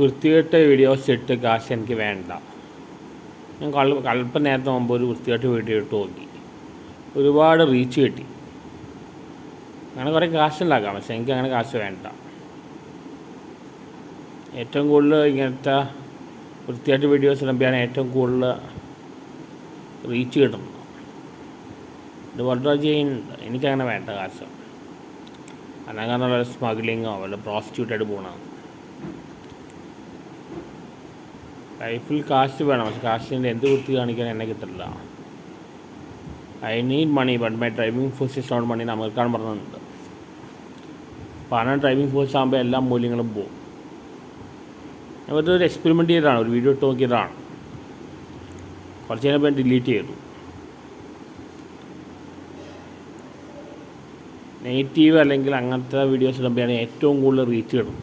വൃത്തികെട്ട വീഡിയോസ് ഇട്ട് കാശ് എനിക്ക് വേണ്ട. ഞാൻ കൽ അല്പം നേരത്തെ മുമ്പ് ഒരു വൃത്തികെട്ട വീഡിയോ ഇട്ട് നോക്കി. ഒരുപാട് റീച്ച് കിട്ടി. അങ്ങനെ കുറേ കാശ് ഉണ്ടാക്കാം പക്ഷെ എനിക്ക് അങ്ങനെ കാശ് വേണ്ട. ഏറ്റവും കൂടുതൽ ഇങ്ങനത്തെ വൃത്തിയായിട്ട് വീഡിയോസ് ഇടുമ്പോഴാണ് ഏറ്റവും കൂടുതൽ റീച്ച് കിട്ടുന്നത്. ഇത് വളരെ ചെയ്യുന്നുണ്ട് എനിക്കങ്ങനെ വേണ്ട കാശ്. അനങ്ങനെ സ്മഗ്ലിങ്ങോ വല്ല പ്രോസ്റ്റിറ്റ്യൂട്ടായിട്ട് പോകണം ലൈഫിൽ കാശ് വേണം. പക്ഷെ കാശിന്റെ എന്ത് വൃത്തി കാണിക്കാൻ എന്നെ കിട്ടില്ല I need money but my driving force is not money അമേരിക്കാൻ പറഞ്ഞിട്ടുണ്ട്. പണം ഡ്രൈവിംഗ് ഫോഴ്സ് ആകുമ്പോൾ എല്ലാ മൂല്യങ്ങളും പോകും ഞാൻ ഒരു എക്സ്പെരിമെന്റ് ചെയ്തതാണ്. ഒരു വീഡിയോ ഇട്ട് നോക്കിയതാണ്. കുറച്ച് കഴിഞ്ഞപ്പോൾ ഡിലീറ്റ് ചെയ്തു. നെഗറ്റീവ് അല്ലെങ്കിൽ അങ്ങനത്തെ വീഡിയോസ് ഇടുമ്പോഴാണ് ഏറ്റവും കൂടുതൽ റീച്ച് കിട്ടും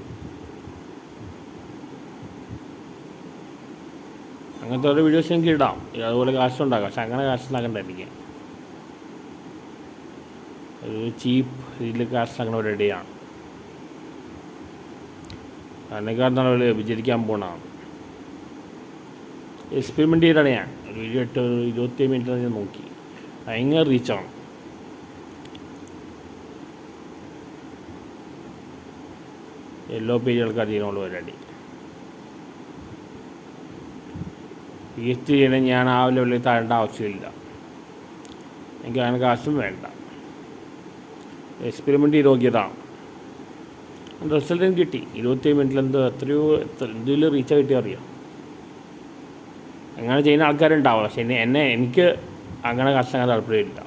അങ്ങനത്തെ ഓരോ വീഡിയോസ് എനിക്ക് ഇടാം. അതുപോലെ കാശുണ്ടാക്കാം പക്ഷെ അങ്ങനെ കാശുണ്ടാക്കണ്ട എനിക്ക്. ഒരു ചീപ്പ് രീതിയിൽ കാശുണ്ടാക്കുന്ന ഒരു റെഡിയാണ് അതിനേക്കാൾ നല്ല വിചരിക്കാൻ പോകണതാണ് എക്സ്പെരിമെന്റ് ചെയ്താണ് ഞാൻ. ഒരു വീഡിയോ ഇട്ട് ഒരു ഇരുപത്തി മിനിറ്റ് ഞാൻ നോക്കി. ഭയങ്കര റീച്ചാണ് യെല്ലോ പേജ് ആൾക്കാർ ചെയ്യാനുള്ള പരിപാടി പി ചെയ്യണേ ഞാൻ ആ ലെവലിൽ താഴേണ്ട ആവശ്യമില്ല. എനിക്ക് അങ്ങനെ കാശും വേണ്ട. എക്സ്പെരിമെന്റ് നോക്കിയതാണ്. റിസൾട്ടും കിട്ടി. ഇരുപത്തി മിനിറ്റിൽ എന്തോ എത്രയോ എത്ര എന്തെങ്കിലും റീച്ച് കിട്ടിയോ അറിയാം? അങ്ങനെ ചെയ്യുന്ന ആൾക്കാരുണ്ടാവും. പക്ഷെ എന്നെ എനിക്ക് അങ്ങനെ കഷ്ടങ്ങൾ താല്പര്യമില്ല.